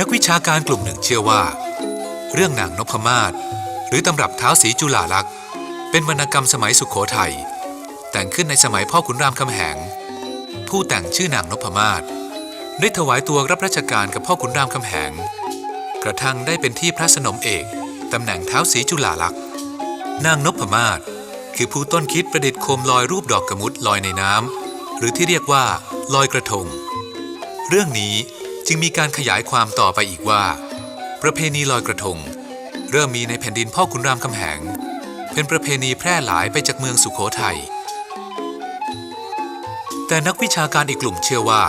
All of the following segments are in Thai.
นักวิชาการกลุ่มหนึ่งเชื่อว่า เรื่องนางนพมาศหรือตำรับเท้าสีจุฬาลักษณ์เป็นวรรณกรรมสมัยสุขโขทัยแต่งขึ้นในสมัยพ่อขุนรามคำแหง ผู้แต่งชื่อนางนพมาศได้ถวายตัวรับราชการกับพ่อขุนรามคำแหง กระทั่งได้เป็นที่พระสนมเอกตำแหน่งเท้าสีจุฬาลักษณ์นางนพมาศคือผู้ต้นคิดประดิษฐ์โคมลอยรูปดอกกระมุดลอยในน้ำหรือที่เรียกว่าลอยกระทง เรื่องนี้ จึงมีการขยายความต่อไปอีกว่า ประเพณีลอยกระทง เริ่มมีในแผ่นดินพ่อขุนรามคำแหง เป็นประเพณีแพร่หลายไปจากเมืองสุขโขทัยแต่นักวิชาการอีกกลุ่มเชื่อว่า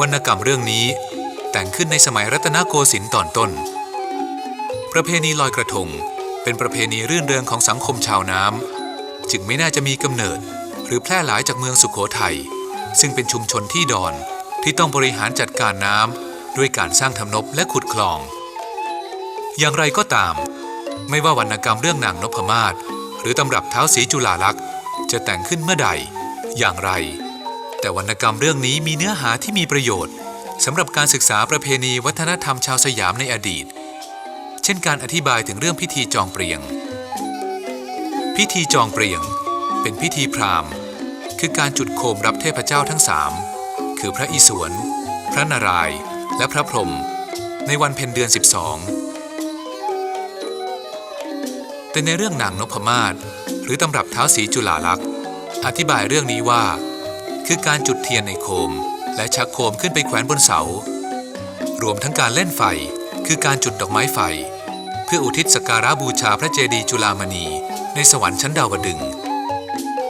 วรรณกรรมเรื่องนี้แต่งขึ้นในสมัยรัตนโกสินทร์ตอนต้น ประเพณีลอยกระทง เป็นประเพณีรื่นเริงของสังคมชาวน้ำจึงไม่น่าจะมีกำเนิด หรือแพร่หลายจากเมืองสุขโขทัยซึ่งเป็นชุมชนที่ดอน ที่ต้องบริหารจัดการน้ำด้วยการสร้างทำนบและขุดคลอง อย่างไรก็ตาม ไม่ว่าวรรณกรรมเรื่องนางนพมาศหรือตำรับเท้าสีจุฬาลักษณ์จะแต่งขึ้นเมื่อใด อย่างไร แต่วรรณกรรมเรื่องนี้มีเนื้อหาที่มีประโยชน์สำหรับการศึกษาประเพณีวัฒนธรรมชาวสยามในอดีต เช่นการอธิบายถึงเรื่องพิธีจองเปรียง พิธีจองเปรียง เป็นพิธีพราหมณ์ คือการจุดโคมรับเทพเจ้าทั้งสาม คือพระอิศวร พระนารายณ์ และพระพรหมในวันเพ็ญเดือน 12 แต่ในเรื่องนางนพมาศหรือตำรับเท้าสีจุฬาลักษณ์ อธิบายเรื่องนี้ว่า คือการจุดเทียนในโคม และชักโคมขึ้นไปแขวนบนเสา รวมทั้งการเล่นไฟคือการจุดดอกไม้ไฟ เพื่ออุทิศสักการะบูชาพระเจดีย์จุฬามณี ในสวรรค์ชั้นดาวดึง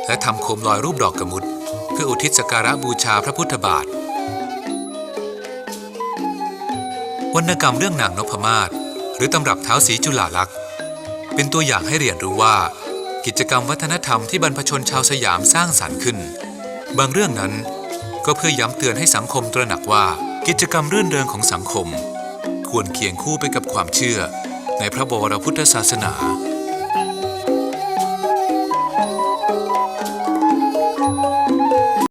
และทำโคมลอยรูปดอกกระมุด เพื่ออุทิศสักการะบูชาพระพุทธบาท วรรณกรรมเรื่องนางนพมาศหรือตำรับเท้าสีจุฬาลักษณ์ เป็นตัวอย่างให้เรียนรู้ว่า กิจกรรมวัฒนธรรมที่บรรพชนชาวสยามสร้างสรรค์ขึ้น บางเรื่องนั้นก็เพื่อย้ำเตือนให้สังคมตระหนักว่ากิจกรรมรื่นเริงของสังคม ควรเคียงคู่ไปกับความเชื่อในพระบวรพุทธศาสนา